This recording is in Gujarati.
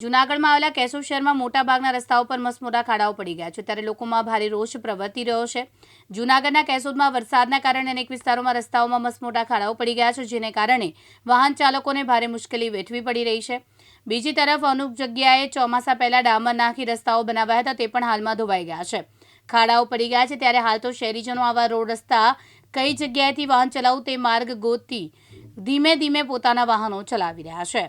જૂનાગઢમાં આવેલા કેશોદ શહેરમાં મોટાભાગના રસ્તાઓ પર મસમોટા ખાડાઓ પડી ગયા છે. ત્યારે લોકોમાં ભારે રોષ પ્રવર્તી રહ્યો છે. જૂનાગઢના કેશોદમાં વરસાદના કારણે અનેક વિસ્તારોમાં રસ્તાઓમાં મસમોટા ખાડાઓ પડી ગયા છે, જેને કારણે વાહન ચાલકોને ભારે મુશ્કેલી વેઠવી પડી રહી છે. બીજી તરફ અનુપ જગ્યાએ ચોમાસા પહેલા ડામર નાખી રસ્તાઓ બનાવ્યા હતા, તે પણ હાલમાં ધોવાઈ ગયા છે. ખાડાઓ પડી ગયા છે, ત્યારે હાલ તો શહેરીજનો આવા રોડ રસ્તા કઈ જગ્યાએથી વાહન ચલાવવું તે માર્ગ ગોતી ધીમે ધીમે પોતાના વાહનો ચલાવી રહ્યા છે.